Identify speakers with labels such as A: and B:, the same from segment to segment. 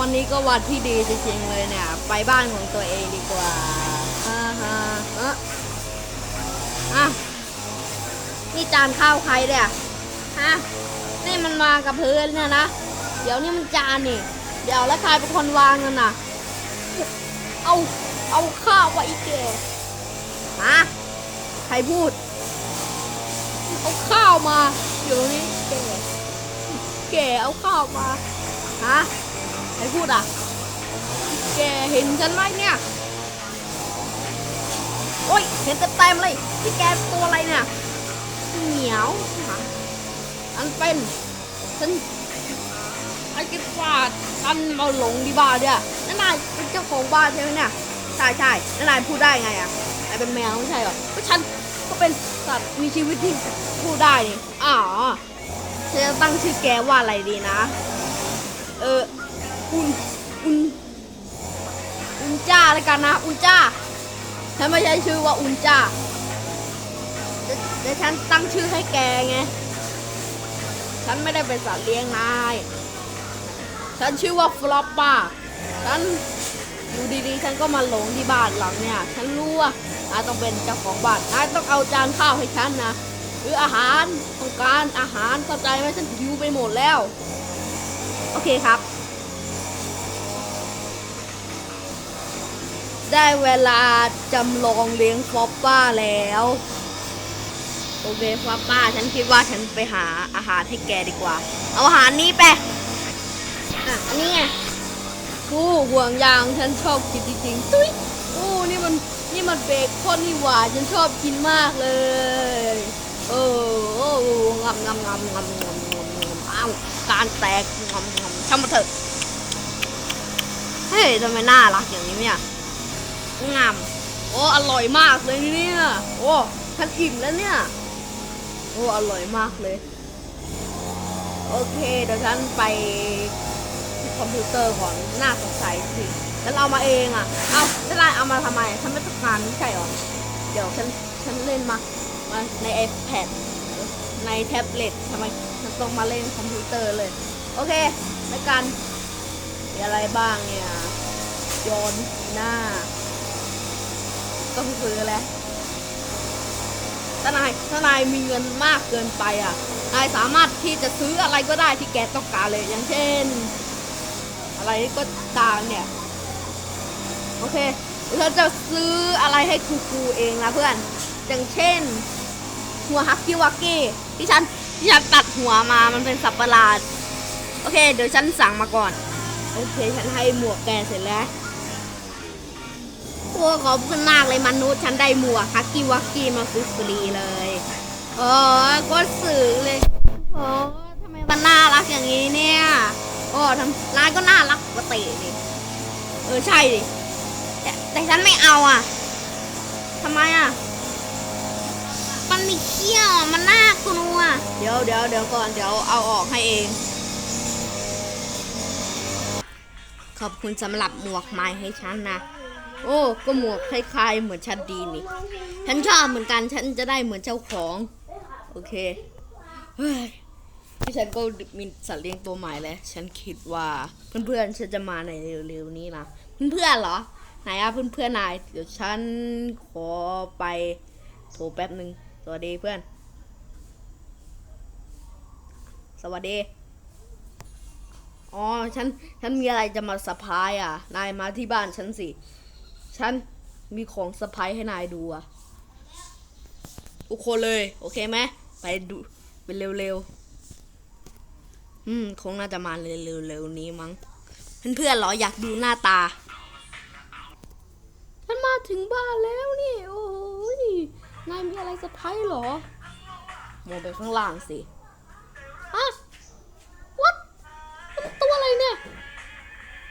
A: วันนี้ก็วันที่ดีจริงๆเลยเนี่ย ไปบ้านของตัวเองดีกว่าอ่าฮะเอะอะนี่จานข้าวใครเนี่ยฮะนี่มันมากับพื้นเนี่ยนะ เดี๋ยวนี่มันจานนี่ เดี๋ยวแล้วใครเป็นคนวางกันน่ะ เอาเอาข้าวไว้อีกแกฮะใครพูด เอาข้าวมา เดี๋ยวนี้แกแกเอาข้าวมาฮะใครพูดอะ แกเห็นฉันไหมเนี่ย โอ้ย เห็นเต็มๆเลย ที่แกตัวอะไรเนี่ย เหนียวฮะอันเป็น ฉันไอ้กิดว่าฉันมาหลงที่บ้านเนี่ยนั่นนายเป็นเจ้าของบ้านใช่ไหมเนี่ย ใช่ใช่แล้วนายพูดได้ไงอะนายเป็นแมวไม่ใช่เหรอก็ฉันก็เป็นสัตว์มีชีวิตที่พูดได้นี่อ๋อฉันจะตั้งชื่อแกว่าอะไรดีนะ เออ อุนอุนอุนจ้าแล้วกันนะอุนจ้าฉันไม่ใช่ชื่อว่าอุนจ้าแต่แต่ฉันตั้งชื่อให้แกไง ฉันไม่ได้เป็นสัตว์เลี้ยงนาย ฉันชื่อว่าฟลอปป้า ฉันอยู่ดีๆ ฉันก็มาหลงที่บ้านหลังเนี่ย ฉันรู้ว่านายต้องเป็นเจ้าของบ้านนายต้องเอาจานข้าวให้ฉันนะ หรืออาหารต้องการอาหารเข้าใจไหมฉันหิวไปหมดแล้ว โอเคครับ ได้เวลาจำลองเลี้ยงฟอปป้าแล้ว โอเคฟอปป้า ฉันคิดว่าฉันไปหาอาหารให้แกดีกว่า เอาอาหารนี้ไปอะอันนี้ไงกูห่วงยางฉันชอบกินจริงๆตุ้ยโอ้นี่มันนี่มันเบคอนนี่หว่าฉันชอบกินมากเลยเออโอ้งำงำงำงำงำงำงำอ้าวการแตกงำงำช่างมาเถอะเฮ้ยทำไมน่ารักอย่างนี้เนี่ย งามโอ้อร่อยมากเลยเนี่ย โอ้ฉันอิ่มแล้วเนี่ย โอ้อร่อยมากเลย โอเคเดี๋ยวฉันไปที่คอมพิวเตอร์ก่อนน่าสงสัยสิฉันเอามาเองอะ เอาฉันไลน์เอามาทำไมฉันไม่ต้องการไม่ใช่หรอ เดี๋ยวฉันฉันเล่นมา มาใน iPad ในแท็บเล็ตทำไมฉันต้องมาเล่นคอมพิวเตอร์เลย โอเคแล้วกันมีอะไรบ้างเนี่ยโยนหน้า ต้องซื้อแหล้วถ้านายถ้านายมีเงินมากเกินไปอะ นายสามารถที่จะซื้ออะไรก็ได้ที่แกต้องการเลย อย่างเช่น อะไรก็ตามเนี่ย โอเคเราจะซื้ออะไรให้ครูครูเองนะเพื่อน อย่างเช่น หัวฮักกิวากิที่ฉันที่ฉันตัดหัวมา มันเป็นสับประหลาด โอเค เดี๋ยวฉันสั่งมาก่อน โอเค ฉันให้หมวกแกเสร็จแล้ว โอ้ขอบคุณมากเลยมนุษย์ฉันได้หมวกฮักกี้วักกี้มาฟรีๆเลยโอ้ก็สื่อเลยโอ้ทำไมมันน่ารักอย่างนี้เนี่ยโอ้ทำร้านก็น่ารักปกติดิเออใช่ดิแต่แต่ฉันไม่เอาอะทำไมอะมันมีเขี้ยวอะมันน่ากลัวเดี๋ยวเดี๋ยวเดี๋ยวก่อนเดี๋ยวเอาออกให้เอง ขอบคุณสำหรับหมวกไม้ให้ฉันนะ โอ้ ก็หมวกคล้ายๆ เหมือนฉันดีนี่ ฉันชอบเหมือนกันฉันจะได้เหมือนเจ้าของ โอเค เฮ้ยที่ฉันก็มีสัตว์เลี้ยงตัวใหม่แล้ว ฉันคิดว่าเพื่อนๆฉันจะมาในเร็วๆนี้นะเพื่อนๆเหรอ ไหนอะเพื่อนๆนายเดี๋ยวฉันขอไปโทรแป๊บหนึ่งสวัสดีเพื่อน สวัสดี อ๋อ ฉัน ฉันมีอะไรจะมาสะพายอะ นายมาที่บ้านฉันสิ ฉันมีของสะพายให้นายดูอะทุกคนเลย โอเคไหมไปดูเป็นเร็วๆ อืม คงน่าจะมาเร็วๆนี้มั้ง เพื่อนๆหรออยากดูหน้าตา ฉันมาถึงบ้านแล้วนี่ โอ้ยนายมีอะไรสะพายหรอ มองไปข้างล่างสิอะ what มันตัวอะไรเนี่ย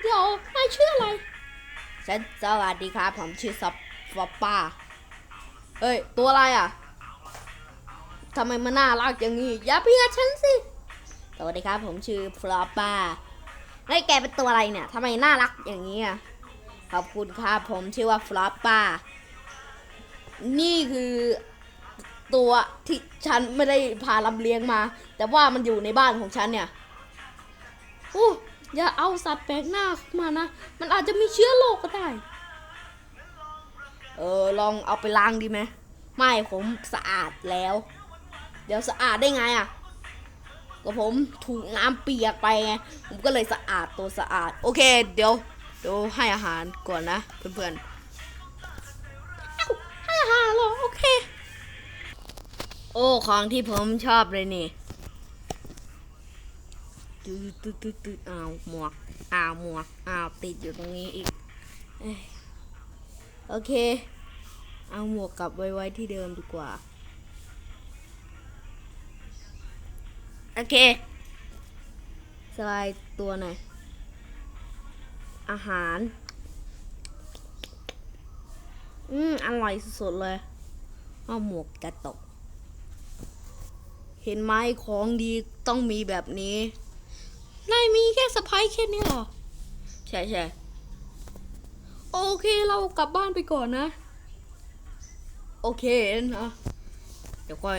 A: เดี๋ยวนายชื่ออะไร ฉันสวัสดีครับ ผมชื่อซับฟอปป้าเฮ้ย ตัวอะไรอะทำไมมันน่ารักอย่างนี้ อย่าเพียดฉันสิ สวัสดีครับ ผมชื่อฟลอปป้าเฮ้ยแกเป็นตัวอะไรเนี่ยทำไมน่ารักอย่างนี้อะ ขอบคุณครับ ผมชื่อว่าฟลอปป้า นี่คือตัวที่ฉันไม่ได้พาลำเลียงมา แต่ว่ามันอยู่ในบ้านของฉันเนี่ยโอ้ อย่าเอาสัตว์แปลกหน้าเข้ามานะ มันอาจจะมีเชื้อโรคก็ได้ เออลองเอาไปล้างดีไหมไม่ผมสะอาดแล้ว เดี๋ยวสะอาดได้ไงอะก็ผมถูกน้ำเปียกไปไงผมก็เลยสะอาดตัวสะอาด โอเค เดี๋ยวเดี๋ยวให้อาหารก่อนนะเพื่อนๆเอ้าให้อาหารเหรอโอเค โอ้ของที่ผมชอบเลยนี่ ตึ๊ดตึ๊ดตึ๊ดตึ๊ดอ้าวหมวกอ้าวหมวกอ้าวติดอยู่ตรงนี้อีกเอ้ยโอเค เอาหมวกกลับไว้ไว้ที่เดิมดีกว่า โอเคสบายตัวหน่อย อาหาร อืม อร่อยสุดๆเลยเอาหมวกกระตก เห็นไหมของดีต้องมีแบบนี้ นายมีแค่สะพายแค่นี้เหรอ ใช่ใช่โอเคเรากลับบ้านไปก่อนนะ โอเคนะเดี๋ยวก็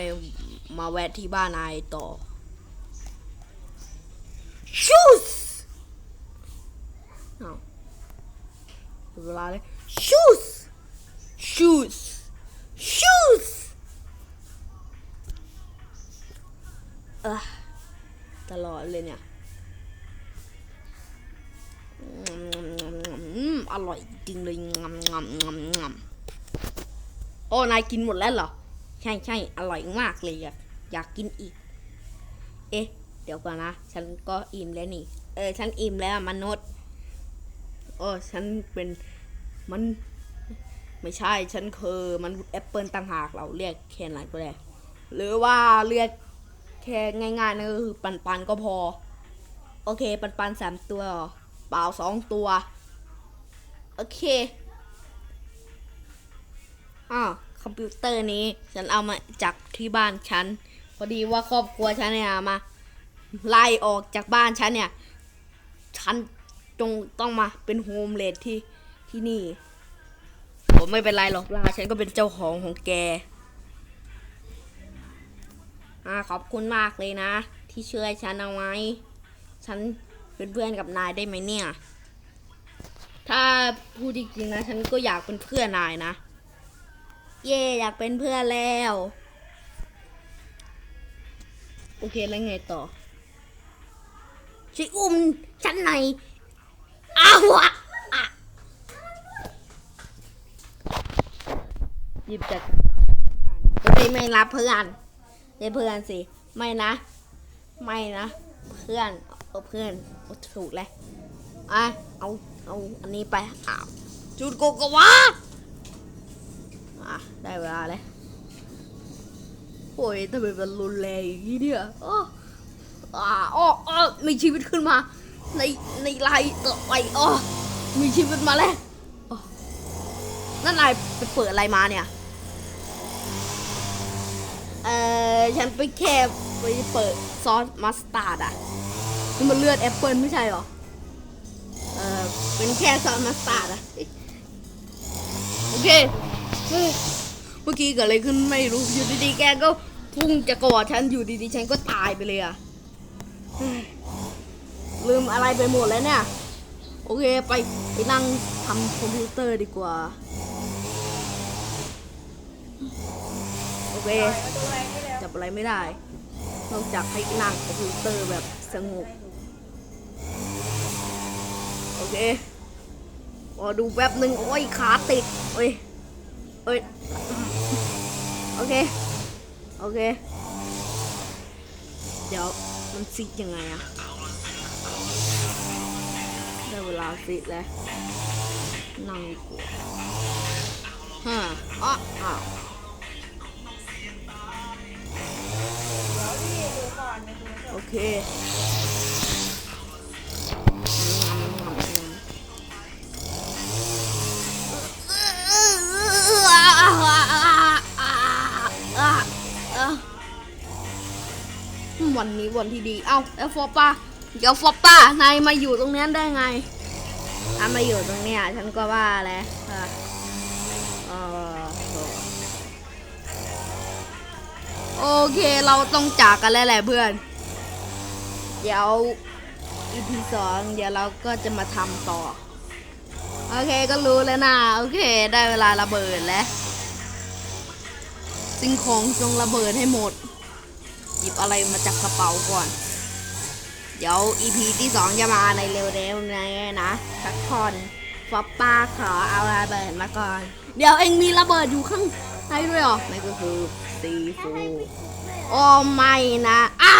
A: มาแวะที่บ้านนายต่อชูสเอาเวลาเลยชูสชูสชูสเออตลอดเลยเนี่ย อร่อยจริงเลยงำงำงำงำโอ้นายกินหมดแล้วเหรอ ใช่ใช่อร่อยมากเลยอยากอยากกินอีก เอ๊ะ เดี๋ยวก่อนนะ ฉันก็อิ่มแล้วนี่ เออ ฉันอิ่มแล้วมนุษย์ โอ้ฉันเป็นมัน ไม่ใช่ ฉันคือมันแอปเปิลต่างหากเราเรียกแค่นั้นก็ได้ หรือว่าเรียกแค่ง่ายๆนั่นก็คือปันปันก็พอ โอเค ปันปันสามตัว เปล่าสองตัว โอเคอ่าคอมพิวเตอร์นี้ฉันเอามาจากที่บ้านฉัน พอดีว่าครอบครัวฉันเนี่ยมาไล่ออกจากบ้านฉันเนี่ย ฉันจงต้องมาเป็นโฮมเลดที่ที่นี่ ผมไม่เป็นไรหรอกลาฉันก็เป็นเจ้าของของแกอ่าขอบคุณมากเลยนะ ที่ช่วยฉันเอาไว้ ฉันเป็นเพื่อนกับนายได้ไหมเนี่ย ถ้า พูดจริงๆนะ ฉันก็อยากเป็นเพื่อนนายนะ เย่อยากเป็นเพื่อนแล้ว โอเคแล้วไงต่อช่วยอุ้มฉันหน่อยอ้าวะหยิบจากไม่ไม่รับเพื่อนไม่เพื่อนสิ ไม่นะ ไม่นะ เพื่อน เอาเพื่อนถูกเลยอะเอา เอาอันนี้ไปอ้าวจุดโกโกวะอะได้เวลาเลยโอ้ยทำไมมันรุนแรงอย่างนี้เนี่ยอ้ออ่าอ้ออ้อมีชีวิตขึ้นมา ในในไลน์ต่อไปอ้อมีชีวิตมาแล้วอ้อนั่นนายไปเปิดอะไรมาเนี่ย เออฉันไปแค่ไปเปิดซอสมัสตาร์ดอะนี่มันเลือดแอปเปิลไม่ใช่เหรอเอ อเป็นแค่ซอสมัสตาร์ดอะโอเคเมื่อกี้เกิดอะไรขึ้นไม่รู้อยู่ดีๆแกก็พุ่งจะกอดฉันอยู่ดีๆฉันก็ตายไปเลยอะลืมอะไรไปหมดแล้วเนี่ย โอเคไปไปนั่งทำคอมพิวเตอร์ดีกว่า โอเคจับอะไรไม่ได้ นอกจากให้นั่งคอมพิวเตอร์แบบสงบโอเค พอดูแป๊บหนึ่งโอ้ยขาติดโอ้ยโอ้ยโอเค โอเค เดี๋ยวมันซิกยังไงอะได้เวลาซิกแล้วนั่งกว่าฮะอ๋ออ้าวโอเค วันนี้วันที่ดี เอ้าแล้วฟอป้าเดี๋ยวฟอป้านายมาอยู่ตรงนี้ได้ไงถ้ามาอยู่ตรงเนี้ยฉันก็ว่าแล้วโอเคเราต้องจากกันแล้วแหละเพื่อน เดี๋ยว EP สองเดี๋ยวเราก็จะมาทำต่อ โอเคก็รู้แล้วนะ โอเค ได้เวลาระเบิดแล้วสิ่งของจงระเบิดให้หมด หยิบอะไรมาจากกระเป๋าก่อน เดี๋ยว EP ที่สองจะมาในเร็วๆนี้นะสักคอนฟอปป้าขอเอาระเบิดมาก่อน เดี๋ยวเองมีระเบิดอยู่ข้างในด้วยหรอไม่ก็คือซีฟูโอ้ไม่นะอ้า